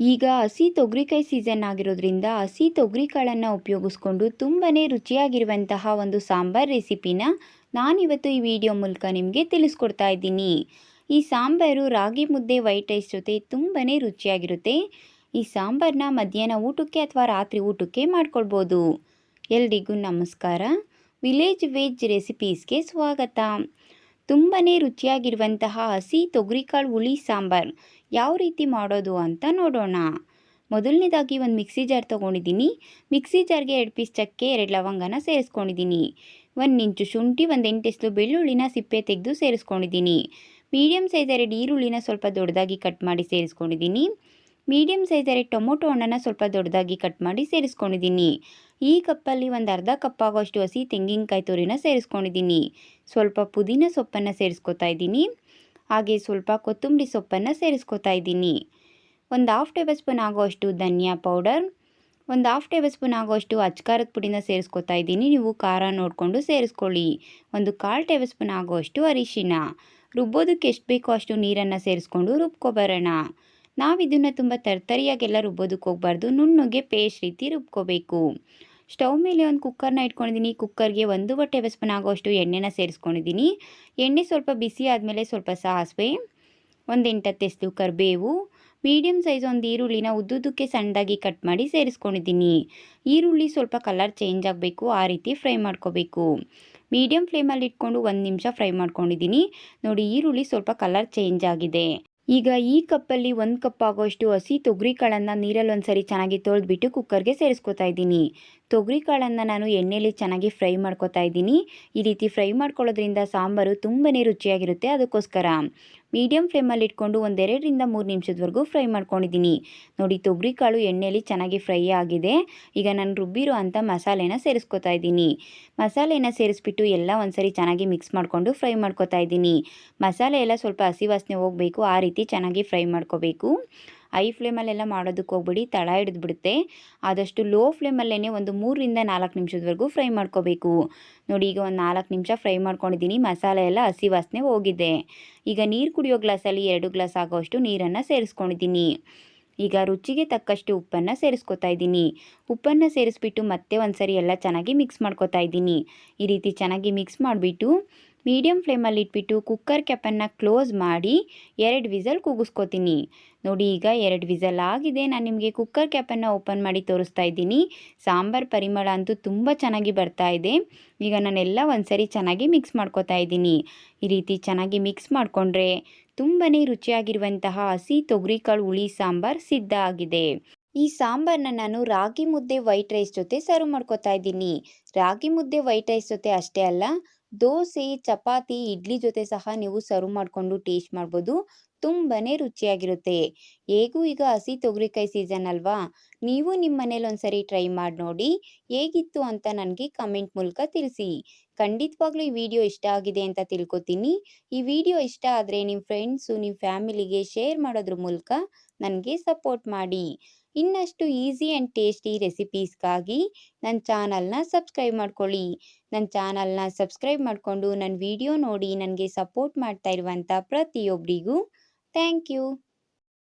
ಈಗ ಹಸಿ ತೊಗರಿಕಾಯಿ ಸೀಸನ್ ಆಗಿರೋದ್ರಿಂದ ಹಸಿ ತೊಗರಿಕಾಳನ್ನು ಉಪಯೋಗಿಸ್ಕೊಂಡು ತುಂಬಾ ರುಚಿಯಾಗಿರುವಂತಹ ಒಂದು ಸಾಂಬಾರ್ ರೆಸಿಪಿನ ನಾನಿವತ್ತು ಈ ವಿಡಿಯೋ ಮೂಲಕ ನಿಮಗೆ ತಿಳಿಸ್ಕೊಡ್ತಾ ಇದ್ದೀನಿ. ಈ ಸಾಂಬಾರು ರಾಗಿ ಮುದ್ದೆ ವೈಟ್ ರೈಸ್ ಜೊತೆ ತುಂಬಾ ರುಚಿಯಾಗಿರುತ್ತೆ. ಈ ಸಾಂಬಾರನ್ನ ಮಧ್ಯಾಹ್ನ ಊಟಕ್ಕೆ ಅಥವಾ ರಾತ್ರಿ ಊಟಕ್ಕೆ ಮಾಡ್ಕೊಳ್ಬೋದು. ಎಲ್ರಿಗೂ ನಮಸ್ಕಾರ. ವಿಲೇಜ್ ವೆಜ್ ರೆಸಿಪೀಸ್ಗೆ ಸ್ವಾಗತ. ತುಂಬಾ ರುಚಿಯಾಗಿರುವಂತಹ ಹಸಿ ತೊಗರಿಕಾಳು ಹುಳಿ ಸಾಂಬಾರು ಯಾವ ರೀತಿ ಮಾಡೋದು ಅಂತ ನೋಡೋಣ. ಮೊದಲನೇದಾಗಿ ಒಂದು ಮಿಕ್ಸಿ ಜಾರ್ ತೊಗೊಂಡಿದ್ದೀನಿ. ಮಿಕ್ಸಿ ಜಾರ್ಗೆ ಎರಡು ಪೀಸ್ ಚಕ್ಕೆ, ಎರಡು ಲವಂಗನ ಸೇರಿಸ್ಕೊಂಡಿದ್ದೀನಿ. ಒಂದು ಇಂಚು ಶುಂಠಿ, ಒಂದು ಎಂಟೆಸ್ಲು ಬೆಳ್ಳುಳ್ಳಿನ ಸಿಪ್ಪೆ ತೆಗೆದು ಸೇರಿಸ್ಕೊಂಡಿದ್ದೀನಿ. ಮೀಡಿಯಮ್ ಸೈಜ್ ಎರಡು ಈರುಳ್ಳಿನ ಸ್ವಲ್ಪ ದೊಡ್ಡದಾಗಿ ಕಟ್ ಮಾಡಿ ಸೇರಿಸ್ಕೊಂಡಿದ್ದೀನಿ. ಮೀಡಿಯಮ್ ಸೈಜ್ ಎರಡು ಟೊಮೊಟೊ ಹಣ್ಣನ್ನು ಸ್ವಲ್ಪ ದೊಡ್ಡದಾಗಿ ಕಟ್ ಮಾಡಿ ಸೇರಿಸ್ಕೊಂಡಿದ್ದೀನಿ. ಈ ಕಪ್ಪಲ್ಲಿ ಒಂದು ಅರ್ಧ ಕಪ್ ಆಗೋಷ್ಟು ಹಸಿ ತೆಂಗಿನಕಾಯಿ ತುರಿನ ಸೇರಿಸ್ಕೊಂಡಿದ್ದೀನಿ. ಸ್ವಲ್ಪ ಪುದೀನ ಸೊಪ್ಪನ್ನು ಸೇರಿಸ್ಕೊತಾ ಇದ್ದೀನಿ. ಹಾಗೆ ಸ್ವಲ್ಪ ಕೊತ್ತಂಬರಿ ಸೊಪ್ಪನ್ನು ಸೇರಿಸ್ಕೊತಾ ಇದ್ದೀನಿ. ಒಂದು ಹಾಫ್ ಟೇಬಲ್ ಸ್ಪೂನ್ ಆಗೋಷ್ಟು ಧನಿಯಾ ಪೌಡರ್, ಒಂದು ಹಾಫ್ ಟೇಬಲ್ ಸ್ಪೂನ್ ಆಗೋಷ್ಟು ಅಚ್ಕಾರದ ಪುಡಿನ ಸೇರಿಸ್ಕೊತಾ ಇದ್ದೀನಿ. ನೀವು ಖಾರ ನೋಡಿಕೊಂಡು ಸೇರಿಸ್ಕೊಳ್ಳಿ. ಒಂದು ಕಾಲು ಟೇಬಲ್ ಸ್ಪೂನ್ ಆಗೋಷ್ಟು ಅರಿಶಿನ ರುಬ್ಬೋದಕ್ಕೆ ಎಷ್ಟು ಬೇಕೋ ಅಷ್ಟು ನೀರನ್ನು ಸೇರಿಸ್ಕೊಂಡು ರುಬ್ಕೊಬರೋಣ ನಾವು ಇದನ್ನು ತುಂಬ ತರ್ತರಿಯಾಗೆಲ್ಲ ರುಬ್ಬೋದಕ್ಕೆ ಹೋಗ್ಬಾರ್ದು. ನುಣ್ಣಗೆ ಪೇಸ್ಟ್ ರೀತಿ ರುಬ್ಕೋಬೇಕು. ಸ್ಟವ್ ಮೇಲೆ ಒಂದು ಕುಕ್ಕರ್ನ ಇಟ್ಕೊಂಡಿದ್ದೀನಿ ಕುಕ್ಕರ್ಗೆ ಒಂದು ಟೇಬಲ್ ಸ್ಪೂನ್ ಆಗೋಷ್ಟು ಎಣ್ಣೆನ ಸೇರಿಸ್ಕೊಂಡಿದ್ದೀನಿ ಎಣ್ಣೆ ಸ್ವಲ್ಪ ಬಿಸಿ ಆದಮೇಲೆ ಸ್ವಲ್ಪ ಸಾಸಿವೆ ಒಂದು ಎಂಟತ್ತೆಸ್ತು ಕರಿಬೇವು ಮೀಡಿಯಮ್ ಸೈಜ್ ಒಂದು ಈರುಳ್ಳಿನ ಉದ್ದುದಕ್ಕೆ ಸಣ್ಣದಾಗಿ ಕಟ್ ಮಾಡಿ ಸೇರಿಸ್ಕೊಂಡಿದ್ದೀನಿ ಈರುಳ್ಳಿ ಸ್ವಲ್ಪ ಕಲರ್ ಚೇಂಜ್ ಆಗಬೇಕು, ಆ ರೀತಿ ಫ್ರೈ ಮಾಡ್ಕೋಬೇಕು. ಮೀಡಿಯಮ್ ಫ್ಲೇಮಲ್ಲಿ ಇಟ್ಕೊಂಡು ಒಂದು ನಿಮಿಷ ಫ್ರೈ ಮಾಡ್ಕೊಂಡಿದ್ದೀನಿ ನೋಡಿ, ಈರುಳ್ಳಿ ಸ್ವಲ್ಪ ಕಲರ್ ಚೇಂಜ್ ಆಗಿದೆ. ಈಗ ಈ ಕಪ್ಪಲ್ಲಿ ಒಂದು ಕಪ್ ಆಗೋಷ್ಟು ಹಸಿ ತೊಗರಿ ಕಾಳನ್ನು ನೀರಲ್ಲಿ ಒಂದು ಸರಿ ಚೆನ್ನಾಗಿ ತೊಳೆದ್ಬಿಟ್ಟು ಕುಕ್ಕರ್ಗೆ ಸೇರಿಸ್ಕೊತಾ ಇದ್ದೀನಿ. ತೊಗರಿ ಕಾಳನ್ನು ನಾನು ಎಣ್ಣೆಯಲ್ಲಿ ಚೆನ್ನಾಗಿ ಫ್ರೈ ಮಾಡ್ಕೊತಾ ಇದ್ದೀನಿ. ಈ ರೀತಿ ಫ್ರೈ ಮಾಡ್ಕೊಳ್ಳೋದ್ರಿಂದ ಸಾಂಬಾರು ತುಂಬಾ ರುಚಿಯಾಗಿರುತ್ತೆ. ಅದಕ್ಕೋಸ್ಕರ ಮೀಡಿಯಮ್ ಫ್ಲೇಮಲ್ಲಿ ಇಟ್ಕೊಂಡು ಒಂದೆರಡರಿಂದ ಮೂರು ನಿಮಿಷದವರೆಗೂ ಫ್ರೈ ಮಾಡ್ಕೊಂಡಿದ್ದೀನಿ. ನೋಡಿ, ತೊಗರಿ ಕಾಳು ಎಣ್ಣೆಯಲ್ಲಿ ಚೆನ್ನಾಗಿ ಫ್ರೈ ಆಗಿದೆ. ಈಗ ನಾನು ರುಬ್ಬಿರೋ ಅಂಥ ಮಸಾಲೆನ ಸೇರಿಸ್ಕೊತಾ ಇದ್ದೀನಿ. ಮಸಾಲೆನ ಸೇರಿಸ್ಬಿಟ್ಟು ಎಲ್ಲ ಒಂದ್ಸರಿ ಚೆನ್ನಾಗಿ ಮಿಕ್ಸ್ ಮಾಡಿಕೊಂಡು ಫ್ರೈ ಮಾಡ್ಕೊತಾ ಇದ್ದೀನಿ. ಮಸಾಲೆ ಎಲ್ಲ ಸ್ವಲ್ಪ ಹಸಿ ವಾಸನೆ ಹೋಗಬೇಕು. ಆ ರೀತಿ ಚೆನ್ನಾಗಿ ಫ್ರೈ ಮಾಡ್ಕೋಬೇಕು. ಐ ಫ್ಲೇಮಲ್ಲೆಲ್ಲ ಮಾಡೋದಕ್ಕೆ ಹೋಗ್ಬಿಡಿ, ತಳ ಹಿಡಿದ್ಬಿಡುತ್ತೆ. ಆದಷ್ಟು ಲೋ ಫ್ಲೇಮಲ್ಲೇ ಒಂದು ಮೂರರಿಂದ ನಾಲ್ಕು ನಿಮಿಷದವರೆಗೂ ಫ್ರೈ ಮಾಡ್ಕೋಬೇಕು. ನೋಡಿ, ಈಗ ಒಂದು ನಾಲ್ಕು ನಿಮಿಷ ಫ್ರೈ ಮಾಡ್ಕೊಂಡಿದ್ದೀನಿ, ಮಸಾಲೆ ಎಲ್ಲ ಹಸಿ ವಾಸನೆ ಹೋಗಿದೆ. ಈಗ ನೀರು ಕುಡಿಯೋ ಗ್ಲಾಸಲ್ಲಿ ಎರಡು ಗ್ಲಾಸ್ ಆಗೋಷ್ಟು ನೀರನ್ನು ಸೇರಿಸ್ಕೊಂಡಿದ್ದೀನಿ. ಈಗ ರುಚಿಗೆ ತಕ್ಕಷ್ಟು ಉಪ್ಪನ್ನು ಸೇರಿಸ್ಕೊತಾ ಇದ್ದೀನಿ. ಉಪ್ಪನ್ನು ಸೇರಿಸ್ಬಿಟ್ಟು ಮತ್ತೆ ಒಂದು ಸರಿ ಎಲ್ಲ ಚೆನ್ನಾಗಿ ಮಿಕ್ಸ್ ಮಾಡ್ಕೊತಾ ಇದ್ದೀನಿ. ಈ ರೀತಿ ಚೆನ್ನಾಗಿ ಮಿಕ್ಸ್ ಮಾಡಿಬಿಟ್ಟು ಮೀಡಿಯಮ್ ಫ್ಲೇಮಲ್ಲಿ ಇಟ್ಬಿಟ್ಟು ಕುಕ್ಕರ್ ಕ್ಯಾಪನ್ನು ಕ್ಲೋಸ್ ಮಾಡಿ ಎರಡು ವಿಸಲ್ ಕೂಗಿಸ್ಕೊತೀನಿ ನೋಡಿ, ಈಗ ಎರಡು ವಿಸಲ್ ಆಗಿದೆ. ನಾನು ನಿಮಗೆ ಕುಕ್ಕರ್ ಕ್ಯಾಪನ್ನು ಓಪನ್ ಮಾಡಿ ತೋರಿಸ್ತಾ ಇದ್ದೀನಿ. ಸಾಂಬಾರ್ ಪರಿಮಳ ಅಂತೂ ತುಂಬ ಚೆನ್ನಾಗಿ ಬರ್ತಾ ಇದೆ. ಈಗ ನಾನೆಲ್ಲ ಒಂದ್ಸರಿ ಚೆನ್ನಾಗಿ ಮಿಕ್ಸ್ ಮಾಡ್ಕೊತಾ ಇದ್ದೀನಿ. ಈ ರೀತಿ ಚೆನ್ನಾಗಿ ಮಿಕ್ಸ್ ಮಾಡಿಕೊಂಡ್ರೆ ತುಂಬಾ ರುಚಿಯಾಗಿರುವಂತಹ ಹಸಿ ತೊಗರಿಕಾಳು ಹುಳಿ ಸಾಂಬಾರ್ ಸಿದ್ಧ ಆಗಿದೆ. ಈ ಸಾಂಬಾರನ್ನ ನಾನು ರಾಗಿ ಮುದ್ದೆ ವೈಟ್ ರೈಸ್ ಜೊತೆ ಸರ್ವ್ ಮಾಡ್ಕೊತಾ ಇದ್ದೀನಿ. ರಾಗಿ ಮುದ್ದೆ ವೈಟ್ ರೈಸ್ ಜೊತೆ ಅಷ್ಟೇ ಅಲ್ಲ ದೋಸೆ, ಚಪಾತಿ, ಇಡ್ಲಿ ಜೊತೆ ಸಹ ನೀವು ಸರ್ವ್ ಮಾಡಿಕೊಂಡು ಟೇಸ್ಟ್ ಮಾಡ್ಬೋದು. ತುಂಬಾ ರುಚಿಯಾಗಿರುತ್ತೆ. ಹೇಗೂ ಈಗ ಹಸಿ ತೊಗರಿಕಾಯಿ ಸೀಸನ್ ಅಲ್ವಾ? ನೀವು ನಿಮ್ಮ ಮನೇಲಿ ಒಂದ್ಸರಿ ಟ್ರೈ ಮಾಡಿ ನೋಡಿ. ಹೇಗಿತ್ತು ಅಂತ ನನಗೆ ಕಮೆಂಟ್ ಮೂಲಕ ತಿಳಿಸಿ. ಖಂಡಿತವಾಗ್ಲೂ ಈ ವಿಡಿಯೋ ಇಷ್ಟ ಆಗಿದೆ ಅಂತ ತಿಳ್ಕೊತೀನಿ. ಈ ವಿಡಿಯೋ ಇಷ್ಟ ಆದರೆ ನಿಮ್ಮ ಫ್ರೆಂಡ್ಸು ನಿಮ್ಮ ಫ್ಯಾಮಿಲಿಗೆ ಶೇರ್ ಮಾಡೋದ್ರ ಮೂಲಕ ನನಗೆ ಸಪೋರ್ಟ್ ಮಾಡಿ. ಇನ್ನಷ್ಟು ಈಸಿ ಆ್ಯಂಡ್ ಟೇಸ್ಟಿ ರೆಸಿಪೀಸ್ಗಾಗಿ ನನ್ನ ಚಾನಲ್ನ ಸಬ್ಸ್ಕ್ರೈಬ್ ಮಾಡ್ಕೊಳ್ಳಿ. ನನ್ನ ಚಾನಲ್ನ ಸಬ್ಸ್ಕ್ರೈಬ್ ಮಾಡಿಕೊಂಡು ನನ್ನ ವಿಡಿಯೋ ನೋಡಿ ನನಗೆ ಸಪೋರ್ಟ್ ಮಾಡ್ತಾ ಇರುವಂಥ ಪ್ರತಿಯೊಬ್ಬರಿಗೂ ಥ್ಯಾಂಕ್ ಯು